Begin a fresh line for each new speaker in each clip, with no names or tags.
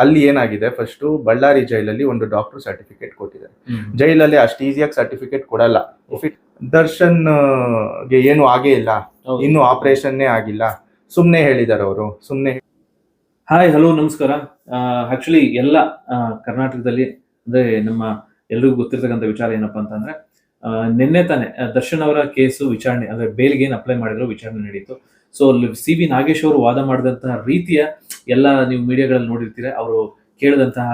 ಅಲ್ಲಿ ಏನಾಗಿದೆ? ಫಸ್ಟ್ ಬಳ್ಳಾರಿ ಜೈಲಲ್ಲಿ ಒಂದು ಡಾಕ್ಟರ್ ಸರ್ಟಿಫಿಕೇಟ್ ಕೊಟ್ಟಿದ್ದಾರೆ. ಜೈಲಲ್ಲಿ ಅಷ್ಟು ಈಸಿಯಾಗಿ ಸರ್ಟಿಫಿಕೇಟ್ ಕೊಡಲ್ಲ. ದರ್ಶನ್ಗೆ ಏನು ಆಗೇ ಇಲ್ಲ. ಇನ್ನು ಆಪರೇಷನ್ನೇ ಆಗಿಲ್ಲ. ಸುಮ್ನೆ ಹೇಳಿದಾರೆ ಅವರು. ಸುಮ್ನೆ
ಹಾಯ್ ಹಲೋ ನಮಸ್ಕಾರ. ಆಕ್ಚುಲಿ ಎಲ್ಲ ಕರ್ನಾಟಕದಲ್ಲಿ ಅಂದ್ರೆ ನಮ್ಮ ಎಲ್ರಿಗೂ ಗೊತ್ತಿರ್ತಕ್ಕಂಥ ವಿಚಾರ ಏನಪ್ಪಾ ಅಂತಂದ್ರೆ ನಿನ್ನೆ ತಾನೆ ದರ್ಶನ್ ಅವರ ಕೇಸು ವಿಚಾರಣೆ ಅಂದ್ರೆ ಬೇಲ್ಗೆ ಏನು ಅಪ್ಲೈ ಮಾಡಿದ್ರು ವಿಚಾರಣೆ ನಡೀತು. ಸೊ ಸಿ ವಿ ನಾಗೇಶ್ ಅವರು ವಾದ ಮಾಡಿದಂತಹ ರೀತಿಯ ಎಲ್ಲ ನೀವು ಮೀಡಿಯಾಗಳಲ್ಲಿ ನೋಡಿರ್ತೀರ, ಅವರು ಕೇಳಿದಂತಹ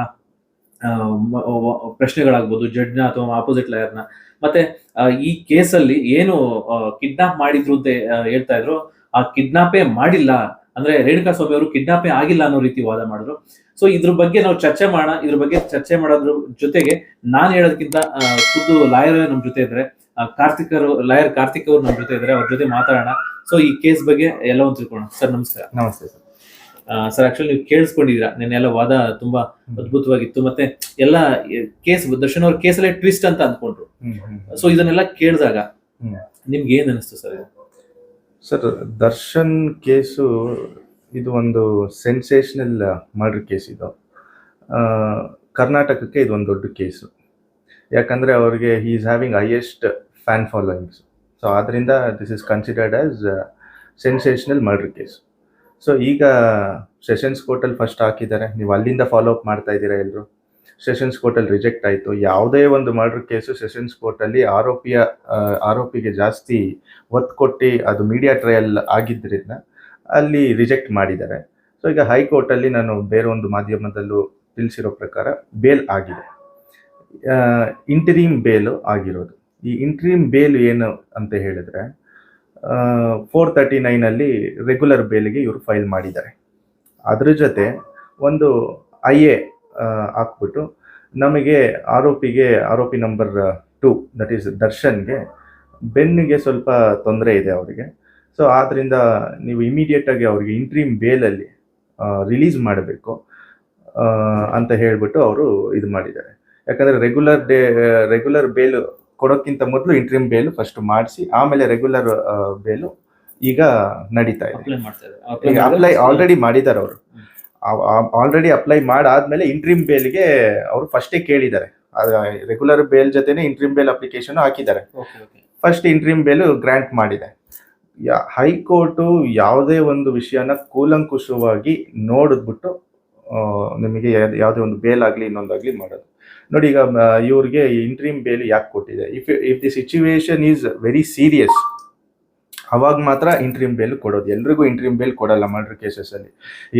ಪ್ರಶ್ನೆಗಳಾಗ್ಬೋದು ಜಡ್ಜ್ನ ಅಥವಾ ಆಪೋಸಿಟ್ ಲಾಯರ್ನ ಮತ್ತೆ ಈ ಕೇಸಲ್ಲಿ ಏನು ಕಿಡ್ನಾಪ್ ಮಾಡಿದ್ರು ಅಂತ ಹೇಳ್ತಾ ಇದ್ರು, ಆ ಕಿಡ್ನಾಪೇ ಮಾಡಿಲ್ಲ, ಅಂದ್ರೆ ರೇಣುಕಾ ಸ್ವಾಮಿ ಅವರು ಕಿಡ್ನಾಪೇ ಆಗಿಲ್ಲ ಅನ್ನೋ ರೀತಿ ವಾದ ಮಾಡಿದ್ರು. ಸೊ ಇದ್ರ ಬಗ್ಗೆ ನಾವು ಚರ್ಚೆ ಮಾಡೋಣ, ಇದ್ರ ಬಗ್ಗೆ ಚರ್ಚೆ ಮಾಡೋದ್ರ ಜೊತೆಗೆ ನಾನು ಹೇಳೋದಕ್ಕಿಂತ ಖುದ್ದು ಲಾಯರ್ ನಮ್ಮ ಜೊತೆ ಇದ್ರೆ ಕಾರ್ತಿಕ್ ಅವರು ಲಾಯರ್ ಕಾರ್ತಿಕ್ ಅವರು ನಮ್ಮ ಜೊತೆ ಇದ್ರೆ ಅವ್ರ ಜೊತೆ ಮಾತಾಡೋಣ. ಸೊ ಈ ಕೇಸ್ ಬಗ್ಗೆ ಎಲ್ಲ ಒಂದು ತಿಳ್ಕೊಳ್ಳೋಣ. ಸರ್, ನಮಸ್ಕಾರ.
ನಮಸ್ತೆ ಸರ್.
ಸರ್ ಆಕ್ಚುಲಿ ನೀವು ಕೇಳಿಸ್ಕೊಂಡಿದ್ದೀರಾ? ನಿನ್ನೆಲ್ಲ ವಾದ ತುಂಬಾ ಅದ್ಭುತವಾಗಿತ್ತು. ಮತ್ತೆ ಎಲ್ಲ ಕೇಸ್ ದರ್ಶನ್ ಅವ್ರ ಕೇಸಲ್ಲೇ ಟ್ವಿಸ್ಟ್ ಅಂತ ಅಂದ್ಕೊಂಡ್ರು. ಸೊ ಇದನ್ನೆಲ್ಲ ಕೇಳಿದಾಗ. ನಿಮ್ಗೆ ಏನ್ ಅನಿಸ್ತು ಸರ್ ಇದು?
ಸರ್ ದರ್ಶನ್ ಕೇಸು ಇದು ಒಂದು ಸೆನ್ಸೇಷನಲ್ ಮರ್ಡರ್ ಕೇಸ್ ಇದು. ಕರ್ನಾಟಕಕ್ಕೆ ಇದು ಒಂದು ದೊಡ್ಡ ಕೇಸು ಯಾಕಂದರೆ ಅವ್ರಿಗೆ he is having highest fan followings so ಆದ್ದರಿಂದ this is considered as sensational murder case so ಈಗ ಸೆಷನ್ಸ್ ಕೋರ್ಟಲ್ಲಿ ಫಸ್ಟ್ ಹಾಕಿದ್ದಾರೆ. ನೀವು ಅಲ್ಲಿಂದ ಫಾಲೋ ಅಪ್ ಮಾಡ್ತಾ ಇದ್ದೀರಾ ಎಲ್ಲರೂ ಸೆಷನ್ಸ್ ಕೋರ್ಟಲ್ಲಿ ರಿಜೆಕ್ಟ್ ಆಯಿತು. ಯಾವುದೇ ಒಂದು ಮರ್ಡರ್ ಕೇಸು ಸೆಷನ್ಸ್ ಕೋರ್ಟಲ್ಲಿ ಆರೋಪಿಯ ಆರೋಪಿಗೆ ಜಾಸ್ತಿ ಒತ್ತು ಕೊಟ್ಟು ಅದು ಮೀಡಿಯಾ ಟ್ರಯಲ್ ಆಗಿದ್ದರಿಂದ ಅಲ್ಲಿ ರಿಜೆಕ್ಟ್ ಮಾಡಿದ್ದಾರೆ. ಸೊ ಈಗ ಹೈಕೋರ್ಟಲ್ಲಿ ನಾನು ಬೇರೆ ಒಂದು ಮಾಧ್ಯಮದಲ್ಲೂ ತಿಳಿಸಿರೋ ಪ್ರಕಾರ ಬೇಲ್ ಆಗಿದೆ. ಇಂಟರೀಮ್ ಬೇಲು ಆಗಿರೋದು. ಈ ಇಂಟ್ರೀಮ್ ಬೇಲ್ ಏನು ಅಂತ ಹೇಳಿದ್ರೆ ಫೋರ್ ತರ್ಟಿ ನೈನಲ್ಲಿ ರೆಗ್ಯುಲರ್ ಬೇಲಿಗೆ ಇವರು ಫೈಲ್ ಮಾಡಿದ್ದಾರೆ. ಅದ್ರ ಜೊತೆ ಒಂದು ಐ ಎ ಹಾಕ್ಬಿಟ್ಟು ನಮಗೆ ಆರೋಪಿಗೆ, ಆರೋಪಿ ನಂಬರ್ ಟು ದಟ್ ಈಸ್ ದರ್ಶನ್ಗೆ ಬೆನ್ನಿಗೆ ಸ್ವಲ್ಪ ತೊಂದರೆ ಇದೆ ಅವರಿಗೆ. ಸೊ ಆದ್ದರಿಂದ ನೀವು ಇಮಿಡಿಯೇಟಾಗಿ ಅವರಿಗೆ ಇಂಟ್ರೀಮ್ ಬೇಲಲ್ಲಿ ರಿಲೀಸ್ ಮಾಡಬೇಕು ಅಂತ ಹೇಳಿಬಿಟ್ಟು ಅವರು ಇದು ಮಾಡಿದ್ದಾರೆ. ಯಾಕಂದರೆ ರೆಗ್ಯುಲರ್ ಡೇ ರೆಗ್ಯುಲರ್ ಬೇಲು ಕೊಡೋಕ್ಕಿಂತ ಮೊದಲು ಇಂಟ್ರೀಮ್ ಬೇಲು ಫಸ್ಟ್ ಮಾಡಿಸಿ ಆಮೇಲೆ ರೆಗ್ಯುಲರ್ ಬೇಲು ಈಗ ನಡೀತಾ ಇದೆ. ಈಗ ಅಪ್ಲೈ ಆಲ್ರೆಡಿ ಮಾಡಿದ್ದಾರೆ ಅವರು. ಆಲ್ರೆಡಿ ಅಪ್ಲೈ ಮಾಡಾದ್ಮೇಲೆ ಇಂಟ್ರೀಮ್ ಬೇಲ್ಗೆ ಅವರು ಫಸ್ಟೇ ಕೇಳಿದ್ದಾರೆ. ರೆಗ್ಯುಲರ್ ಬೇಲ್ ಜೊತೆನೆ ಇಂಟ್ರೀಮ್ ಬೇಲ್ ಅಪ್ಲಿಕೇಶನ್ ಹಾಕಿದ್ದಾರೆ. ಫಸ್ಟ್ ಇಂಟ್ರೀಮ್ ಬೇಲು ಗ್ರಾಂಟ್ ಮಾಡಿದೆ. ಹೈಕೋರ್ಟು ಯಾವುದೇ ಒಂದು ವಿಷಯನ ಕೂಲಂಕುಷವಾಗಿ ನೋಡಿದ್ಬಿಟ್ಟು ನಿಮಗೆ ಯಾವುದೇ ಒಂದು ಬೇಲ್ ಆಗಲಿ ಇನ್ನೊಂದಾಗಲಿ ಮಾಡೋದು. ನೋಡಿ ಈಗ ಇವ್ರಿಗೆ ಇಂಟ್ರೀಮ್ ಬೇಲ್ ಯಾಕೆ ಕೊಟ್ಟಿದೆ? If if the situation is very serious ಅವಾಗ ಮಾತ್ರ ಇಂಟ್ರೀಮ್ ಬೇಲ್ ಕೊಡೋದು. ಎಲ್ರಿಗೂ ಇಂಟ್ರೀಮ್ ಬೇಲ್ ಕೊಡಲ್ಲ ಮರ್ಡರ್ ಕೇಸಸಲ್ಲಿ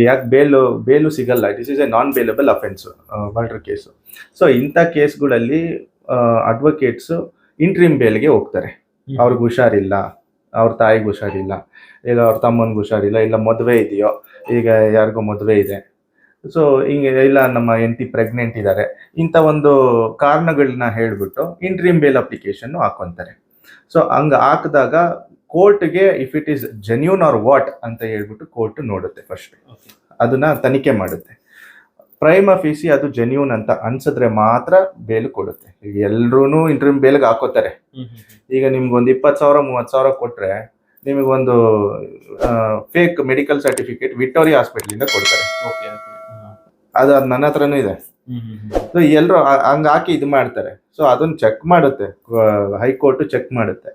ಯಾಕೆ ಬೇಲು ಬೇಲು ಸಿಗಲ್ಲ. This is a non bailable offence murder case so ಇಂಥ ಕೇಸ್ಗಳಲ್ಲಿ ಅಡ್ವೊಕೇಟ್ಸು ಇಂಟ್ರೀಮ್ ಬೇಲ್ಗೆ ಹೋಗ್ತಾರೆ. ಅವ್ರಿಗೆ ಹುಷಾರಿಲ್ಲ. ಅವ್ರ ತಾಯಿಗೆ ಹುಷಾರಿಲ್ಲ. ಇಲ್ಲ ಅವ್ರ ತಮ್ಮನಿಗೆ ಹುಷಾರಿಲ್ಲ. ಇಲ್ಲ ಮದುವೆ ಇದೆಯೋ? ಈಗ ಯಾರಿಗೋ ಮದುವೆ ಇದೆ. ಸೊ ಹಿಂಗೆ ಇಲ್ಲ ನಮ್ಮ ಎಂಟಿ ಪ್ರೆಗ್ನೆಂಟ್ ಇದ್ದಾರೆ ಇಂಥ ಒಂದು ಕಾರಣಗಳನ್ನ ಹೇಳ್ಬಿಟ್ಟು ಇಂಟ್ರೀಮ್ ಬೇಲ್ ಅಪ್ಲಿಕೇಶನ್ ಹಾಕೊಂತಾರೆ. ಸೊ ಹಂಗೆ ಹಾಕಿದಾಗ ಕೋರ್ಟ್ಗೆ if it is genuine or what ಅಂತ ಹೇಳ್ಬಿಟ್ಟು ಕೋರ್ಟ್ ನೋಡುತ್ತೆ ಫಸ್ಟ್ ಅದನ್ನ ತನಿಖೆ ಮಾಡುತ್ತೆ. ಪ್ರೈಮ್ ಫೀಸಿ ಅದು ಜೆನ್ಯೂನ್ ಅಂತ ಅನ್ಸಿದ್ರೆ ಮಾತ್ರ ಬೇಲ್ ಕೊಡುತ್ತೆ. ಈಗ ಎಲ್ರೂ ಇಂಟ್ರೀಮ್ ಬೇಲ್ಗೆ ಹಾಕೋತಾರೆ. ಈಗ ನಿಮ್ಗೆ ಒಂದು ಇಪ್ಪತ್ತು ಸಾವಿರ ಮೂವತ್ತು ಸಾವಿರ ಕೊಟ್ಟರೆ ನಿಮಗೊಂದು ಫೇಕ್ ಮೆಡಿಕಲ್ ಸರ್ಟಿಫಿಕೇಟ್ ವಿಕ್ಟೋರಿಯಾ ಹಾಸ್ಪಿಟ್ಲಿಂದ ಕೊಡ್ತಾರೆ. ಅದು ಅದು ನನ್ನ ಹತ್ರನೂ ಇದೆ. ಸೊ ಎಲ್ಲರೂ ಹಂಗ ಹಾಕಿ ಇದು ಮಾಡ್ತಾರೆ. ಸೊ ಅದನ್ನ ಚೆಕ್ ಮಾಡುತ್ತೆ. ಹೈಕೋರ್ಟ್ ಚೆಕ್ ಮಾಡುತ್ತೆ.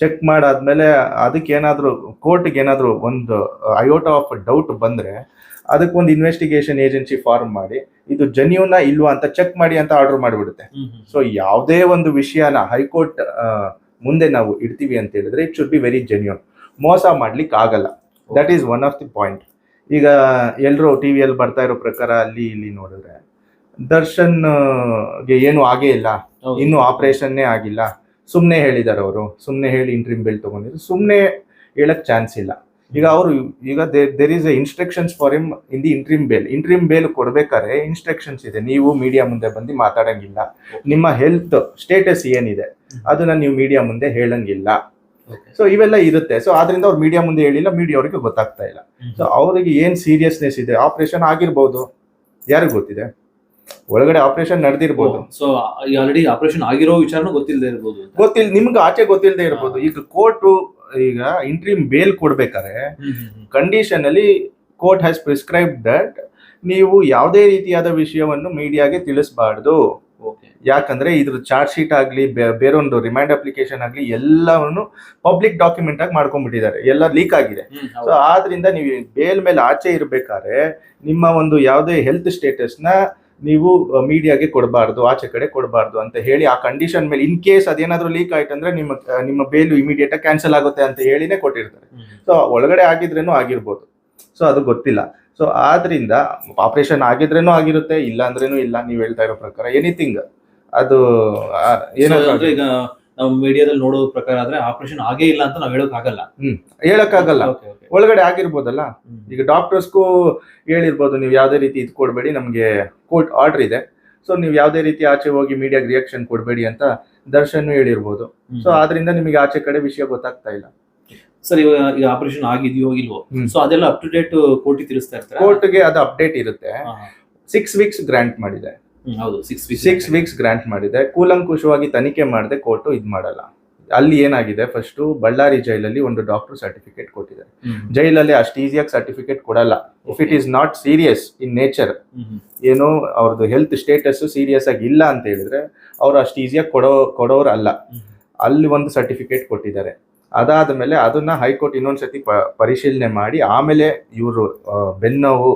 ಚೆಕ್ ಮಾಡಾದ್ಮೇಲೆ ಅದಕ್ಕೆ ಏನಾದರೂ ಕೋರ್ಟ್ಗೆ ಏನಾದರೂ ಒಂದು ಅಯೋಟ ಆಫ್ ಡೌಟ್ ಬಂದರೆ ಅದಕ್ಕೊಂದು ಇನ್ವೆಸ್ಟಿಗೇಷನ್ ಏಜೆನ್ಸಿ ಫಾರ್ಮ್ ಮಾಡಿ ಇದು ಜೆನ್ಯೂನಾ ಇಲ್ವಾ ಅಂತ ಚೆಕ್ ಮಾಡಿ ಅಂತ ಆರ್ಡರ್ ಮಾಡಿಬಿಡುತ್ತೆ. ಸೊ ಯಾವುದೇ ಒಂದು ವಿಷಯನ ಹೈಕೋರ್ಟ್ ಮುಂದೆ ನಾವು ಇಡ್ತೀವಿ ಅಂತ ಹೇಳಿದ್ರೆ it should be very genuine ಮೋಸ ಮಾಡ್ಲಿಕ್ಕೆ ಆಗಲ್ಲ that is one of the point ಈಗ ಎಲ್ಲರೂ ಟಿ ವಿಯಲ್ಲಿ ಬರ್ತಾ ಇರೋ ಪ್ರಕಾರ ಅಲ್ಲಿ ಇಲ್ಲಿ ನೋಡಿದ್ರೆ ದರ್ಶನ್ಗೆ ಏನು ಆಗೇ ಇಲ್ಲ. ಇನ್ನು ಆಪರೇಷನ್ನೇ ಆಗಿಲ್ಲ. ಸುಮ್ಮನೆ ಹೇಳಿದ್ದಾರೆ ಅವರು. ಸುಮ್ಮನೆ ಹೇಳಿ ಇಂಟ್ರಿಮ್ ಬೇಲ್ ತೊಗೊಂಡಿದ್ರು. ಸುಮ್ಮನೆ ಹೇಳಕ್ ಚಾನ್ಸ್ ಇಲ್ಲ. ಈಗ ಅವರು ಈಗ there is a instructions for him in the interim bail interim bail ಕೊಡ್ಬೇಕಾದ್ರೆ ಇನ್ಸ್ಟ್ರಕ್ಷನ್ಸ್ ಇದೆ. ನೀವು ಮೀಡಿಯಾ ಮುಂದೆ ಬಂದು ಮಾತಾಡಂಗಿಲ್ಲ. ನಿಮ್ಮ ಹೆಲ್ತ್ ಸ್ಟೇಟಸ್ ಏನಿದೆ ಅದನ್ನ ನೀವು ಮೀಡಿಯಾ ಮುಂದೆ ಹೇಳಂಗಿಲ್ಲ. ಸೊ ಇವೆಲ್ಲ ಇರುತ್ತೆ. ಸೊ ಆದ್ರಿಂದ ಅವ್ರು ಮೀಡಿಯಾ ಮುಂದೆ ಹೇಳಿಲ್ಲ ಮೀಡಿಯಾ ಅವರಿಗೆ ಗೊತ್ತಾಗ್ತಾ ಇಲ್ಲ. ಸೊ ಅವರಿಗೆ ಏನ್ ಸೀರಿಯಸ್ನೆಸ್ ಇದೆ? ಆಪರೇಷನ್ ಆಗಿರ್ಬೋದು. ಯಾರಿಗ್ ಗೊತ್ತಿದೆ? ಒಳಗಡೆ ಆಪರೇಷನ್ ನಡೆದಿರ್ಬೋದು.
ಸೊ ಆಲ್ರೆಡಿ ಆಪರೇಷನ್ ಆಗಿರೋ ವಿಚಾರನೂ ಗೊತ್ತಿಲ್ಲದೆ ಇರ್ಬೋದು.
ಗೊತ್ತಿಲ್ಲ ನಿಮ್ಗೆ ಆಚೆ ಗೊತ್ತಿಲ್ಲದೆ ಇರ್ಬೋದು. ಈಗ ಕೋರ್ಟ್ ಈಗ ಇಂಟ್ರೀಮ್ ಬೇಲ್ ಕೊಡ್ಬೇಕಾದ್ರೆ ಕಂಡೀಷನ್ ಅಲ್ಲಿ ಕೋರ್ಟ್ ಹ್ಯಾಸ್ ಪ್ರಿಸ್ಕ್ರೈಬ್ ದಟ್ ನೀವು ಯಾವುದೇ ರೀತಿಯಾದ ವಿಷಯವನ್ನು ಮೀಡಿಯಾಗೆ ತಿಳಿಸಬಾರ್ದು. ಯಾಕಂದ್ರೆ ಇದ್ರ ಚಾರ್ಜ್ ಶೀಟ್ ಆಗಲಿ ಬೇರೊಂದು ರಿಮೈಂಡ್ ಅಪ್ಲಿಕೇಶನ್ ಆಗಲಿ ಎಲ್ಲವನ್ನು ಪಬ್ಲಿಕ್ ಡಾಕ್ಯುಮೆಂಟ್ ಆಗಿ ಮಾಡ್ಕೊಂಡ್ಬಿಟ್ಟಿದ್ದಾರೆ. ಎಲ್ಲ ಲೀಕ್ ಆಗಿದೆ. ಸೊ ಆದ್ರಿಂದ ನೀವು ಬೇಲ್ ಮೇಲೆ ಆಚೆ ಇರಬೇಕಾದ್ರೆ ನಿಮ್ಮ ಒಂದು ಯಾವುದೇ ಹೆಲ್ತ್ ಸ್ಟೇಟಸ್ನ ನೀವು ಮೀಡಿಯಾಗೆ ಕೊಡಬಾರ್ದು ಆಚೆ ಕಡೆ ಕೊಡಬಾರ್ದು ಅಂತ ಹೇಳಿ ಆ ಕಂಡೀಷನ್ ಮೇಲೆ ಇನ್ ಕೇಸ್ ಅದೇನಾದ್ರೂ ಲೀಕ್ ಆಯ್ತು ಅಂದ್ರೆ ನಿಮ್ಮ ನಿಮ್ಮ ಬೇಲು ಇಮಿಡಿಯೇಟ್ ಆಗಿ ಕ್ಯಾನ್ಸಲ್ ಆಗುತ್ತೆ ಅಂತ ಹೇಳಿನೇ ಕೊಟ್ಟಿರ್ತಾರೆ. ಸೊ ಒಳಗಡೆ ಆಗಿದ್ರೇನು ಆಗಿರ್ಬೋದು. ಸೊ ಅದು ಗೊತ್ತಿಲ್ಲ. ಸೊ ಆದ್ರಿಂದ ಆಪರೇಷನ್ ಆಗಿದ್ರೇನು ಆಗಿರುತ್ತೆ ಇಲ್ಲ ಅಂದ್ರೇನು ಇಲ್ಲ ನೀವು ಹೇಳ್ತಾ ಇರೋ ಪ್ರಕಾರ ಎನಿಥಿಂಗ್ ಅದು ಏನಾದ್ರೂ
ಅಂದ್ರೆ ಈಗ ನಾವು ಮೀಡಿಯಾದಲ್ಲಿ ನೋಡೋ ಪ್ರಕಾರ ಆದ್ರೆ ಆಪರೇಷನ್ ಆಗೇ ಇಲ್ಲ ಅಂತ ನಾವು ಹೇಳಕ್ ಆಗಲ್ಲ.
ಹೇಳಕ್ಕಾಗಲ್ಲ.
ಹೇಳಕ್ ಆಗಲ್ಲ
ಒಳಗಡೆ ಆಗಿರ್ಬೋದಲ್ಲ? ಈಗ ಡಾಕ್ಟರ್ಸ್ಗೂ ಹೇಳಿರ್ಬೋದು ನೀವು ಯಾವುದೇ ರೀತಿ ಇದು ಕೊಡಬೇಡಿ ನಮಗೆ ಕೋರ್ಟ್ ಆರ್ಡರ್ ಇದೆ. ಸೊ ನೀವು ಯಾವುದೇ ರೀತಿ ಆಚೆ ಹೋಗಿ ಮೀಡಿಯಾಗೆ ರಿಯಾಕ್ಷನ್ ಕೊಡಬೇಡಿ ಅಂತ ದರ್ಶನ್ ಹೇಳಿರ್ಬೋದು. ಸೊ ಆದ್ರಿಂದ ನಿಮಗೆ ಆಚೆ ಕಡೆ ವಿಷಯ ಗೊತ್ತಾಗ್ತಾ ಇಲ್ಲ.
ಸರ್ ಇವಾಗ ಈಗ ಆಪರೇಷನ್ ಆಗಿದೆಯೋ ಇಲ್ವೋ?
ಹ್ಮ್.
ಸೊ ಅದೆಲ್ಲ ಅಪ್ ಟು ಡೇಟ್ ಕೋರ್ಟಿ ತಿಳಿಸ್ತಾ ಇರ್ತಾರೆ?
ಕೋರ್ಟ್ಗೆ ಅದು ಅಪ್ಡೇಟ್ ಇರುತ್ತೆ. ಸಿಕ್ಸ್ ವೀಕ್ಸ್ ಗ್ರಾಂಟ್ ಮಾಡಿದೆ.
ಹ್ಮ್, ಹೌದು ಸಿಕ್ಸ್
ಸಿಕ್ಸ್ ವೀಕ್ಸ್ ಗ್ರಾಂಟ್ ಮಾಡಿದೆ. ಕೂಲಂಕುಷವಾಗಿ ತನಿಖೆ ಮಾಡದೆ ಕೋರ್ಟು ಇದು ಮಾಡಲ್ಲ. ಅಲ್ಲಿ ಏನಾಗಿದೆ ಫಸ್ಟ್ ಬಳ್ಳಾರಿ ಜೈಲಲ್ಲಿ ಒಂದು ಡಾಕ್ಟರ್ ಸರ್ಟಿಫಿಕೇಟ್ ಕೊಟ್ಟಿದ್ದಾರೆ. ಜೈಲಲ್ಲಿ ಅಷ್ಟು ಈಸಿಯಾಗಿ ಸರ್ಟಿಫಿಕೇಟ್ ಕೊಡಲ್ಲ. If it is not serious in nature ಏನು ಅವ್ರದ್ದು ಹೆಲ್ತ್ ಸ್ಟೇಟಸ್ ಸೀರಿಯಸ್ ಆಗಿ ಇಲ್ಲ ಅಂತ ಹೇಳಿದ್ರೆ ಅವ್ರು ಅಷ್ಟು ಈಸಿಯಾಗಿ ಕೊಡೋ ಕೊಡೋರು ಅಲ್ಲ. ಅಲ್ಲಿ ಒಂದು ಸರ್ಟಿಫಿಕೇಟ್ ಕೊಟ್ಟಿದ್ದಾರೆ. ಅದಾದ ಮೇಲೆ ಅದನ್ನ ಹೈಕೋರ್ಟ್ ಇನ್ನೊಂದ್ಸತಿ ಪ- ಪರಿಶೀಲನೆ ಮಾಡಿ ಆಮೇಲೆ ಇವರು ಬೆನ್ನೋವು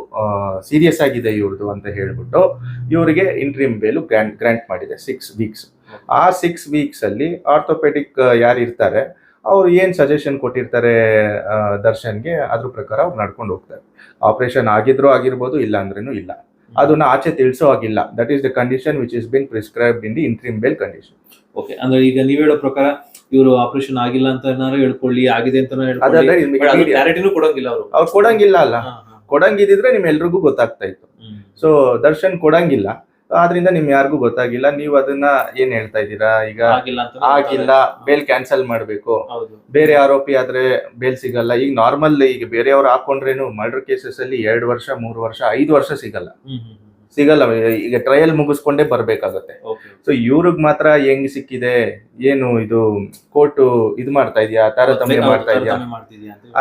ಸೀರಿಯಸ್ ಆಗಿದೆ ಇವ್ರದ್ದು ಅಂತ ಹೇಳ್ಬಿಟ್ಟು ಇವರಿಗೆ ಇಂಟ್ರಿಮ್ ಬೇಲು ಗ್ರಾಂಟ್ ಗ್ರ್ಯಾಂಟ್ ಮಾಡಿದೆ ಸಿಕ್ಸ್ ವೀಕ್ಸ್ ಆ ಸಿಕ್ಸ್ ವೀಕ್ಸ್ ಅಲ್ಲಿ ಆರ್ಥೋಪೆಡಿಕ್ ಯಾರು ಇರ್ತಾರೆ, ಅವ್ರು ಏನು ಸಜೆಷನ್ ಕೊಟ್ಟಿರ್ತಾರೆ ದರ್ಶನ್ಗೆ ಅದ್ರ ಪ್ರಕಾರ ಅವ್ರು ನಡ್ಕೊಂಡು ಹೋಗ್ತಾರೆ. ಆಪರೇಷನ್ ಆಗಿದ್ರೂ ಆಗಿರ್ಬೋದು, ಇಲ್ಲ ಅಂದ್ರೂ ಇಲ್ಲ. ಅದನ್ನ ಆಚೆ ತಿಳಿಸೋ ಆಗಿಲ್ಲ that is the condition which is been prescribe in the interim bail condition
okay ಅಂದ್ರೆ ಈಗ ನೀವು ಹೇಳೋ ಪ್ರಕಾರ ಇವರು ಆಪರೇಷನ್ ಆಗಿಲ್ಲ ಅಂತ ಹೇಳ್ಕೊಳ್ಳಿ ಆಗಿದೆ ಅಂತ ಕ್ಲಾರಿಟಿನೂ ಕೊಡಂಗಿಲ್ಲ ಅವರು.
ಅವ್ರು ಕೊಡಂಗಿಲ್ಲ ಅಲ್ಲ. ಕೊಡಂಗಿದ್ರೆ ನಿಮ್ ಎಲ್ರಿಗೂ ಗೊತ್ತಾಗ್ತಾ ಇತ್ತು. ಸೊ ದರ್ಶನ್ ಕೊಡಂಗಿಲ್ಲ. ಆದ್ರಿಂದ ನಿಮ್ ಯಾರಿಗೂ ಗೊತ್ತಾಗಿಲ್ಲ. ನೀವು ಅದನ್ನ ಏನ್ ಹೇಳ್ತಾ ಇದ್ದೀರಾ? ಈಗ
ಆಗಿಲ್ಲ
ಬೇಲ್ ಕ್ಯಾನ್ಸಲ್ ಮಾಡ್ಬೇಕು. ಬೇರೆ ಆರೋಪಿ ಆದ್ರೆ ಬೇಲ್ ಸಿಗಲ್ಲ. ಈಗ ನಾರ್ಮಲ್ ಈಗ ಬೇರೆಯವ್ರು ಹಾಕೊಂಡ್ರೇನು ಮರ್ಡರ್ ಕೇಸಸ್ ಅಲ್ಲಿ ಎರಡು ವರ್ಷ ಮೂರು ವರ್ಷ ಐದು ವರ್ಷ ಸಿಗಲ್ಲ. ಸಿಗಲ್ಲ ಈಗ ಟ್ರಯಲ್ ಮುಗಿಸ್ಕೊಂಡೇ ಬರ್ಬೇಕಾಗತ್ತೆ. ಸೊ ಇವ್ರಿಗೆ ಮಾತ್ರ ಹೆಂಗ್ ಸಿಕ್ಕಿದೆ? ಏನು ಇದು ಕೋರ್ಟ್ ಇದು ಮಾಡ್ತಾ ಇದೆಯಾ? ತಾರತಮ್ಯ ಮಾಡ್ತಾ ಇದೆಯಾ?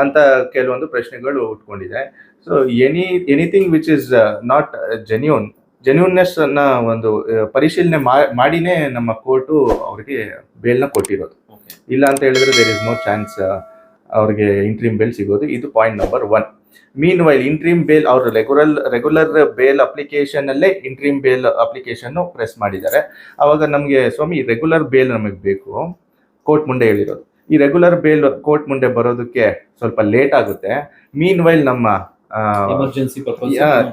ಅಂತ
ಕೆಲವೊಂದು ಪ್ರಶ್ನೆಗಳು ಉಟ್ಕೊಂಡಿದೆ. So any anything which is not genuine genuineness ಅನ್ನ ಒಂದು ಆ, ಪರಿಶೀಲನೆ ಮಾಡಿನೇ ನಮ್ಮ ಕೋರ್ಟು ಅವ್ರಿಗೆ ಬೇಲ್ನ ಕೊಟ್ಟಿರೋದು. ಇಲ್ಲ ಅಂತ ಹೇಳಿದ್ರೆ ದೇರ್ ಇಸ್ ನೋ ಚಾನ್ಸ್ ಅವ್ರಿಗೆ ಇಂಟ್ರೀಮ್ ಬೇಲ್ ಸಿಗೋದು. ಇದು point number one meanwhile interim bail ಅವರು ರೆಗ್ಯುಲರ್ ರೆಗ್ಯುಲರ್ ಬೇಲ್ ಅಪ್ಲಿಕೇಶನ್ ಅಲ್ಲೇ ಇಂಟ್ರೀಮ್ ಬೇಲ್ ಅಪ್ಲಿಕೇಶನ್ ಪ್ರೆಸ್ ಮಾಡಿದ್ದಾರೆ. ಅವಾಗ ನಮಗೆ ಸ್ವಾಮಿ ರೆಗ್ಯುಲರ್ ಬೇಲ್ ನಮಗೆ ಬೇಕು. ಕೋರ್ಟ್ ಮುಂದೆ ಹೇಳಿರೋದು. ಈ ರೆಗ್ಯುಲರ್ ಬೇಲ್ ಕೋರ್ಟ್ ಮುಂದೆ ಬರೋದಕ್ಕೆ ಸ್ವಲ್ಪ ಲೇಟ್ ಆಗುತ್ತೆ. ಮೀನ್ ವೈಲ್ ನಮ್ಮ
ಎಮರ್ಜೆನ್ಸಿ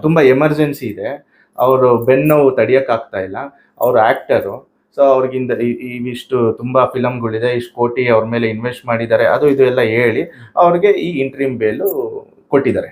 ತುಂಬಾ ಎಮರ್ಜೆನ್ಸಿ ಇದೆ. ಅವರು ಬೆನ್ನೋವು ತಡಿಯಕ್ ಆಗ್ತಾ ಇಲ್ಲ. ಅವರು ಆ್ಯಕ್ಟರು ಸೊ ಅವ್ರಿಗಿಂದ ಇವಿಷ್ಟು ತುಂಬಾ ಫಿಲಮ್ಗಳಿದೆ ಇಷ್ಟು ಕೋಟಿ ಅವ್ರ ಮೇಲೆ ಇನ್ವೆಸ್ಟ್ ಮಾಡಿದ್ದಾರೆ. ಅದು ಇದು ಎಲ್ಲ ಹೇಳಿ ಅವ್ರಿಗೆ ಈ ಇಂಟ್ರೀಮ್ ಬೇಲು ಕೊಟ್ಟಿದ್ದಾರೆ.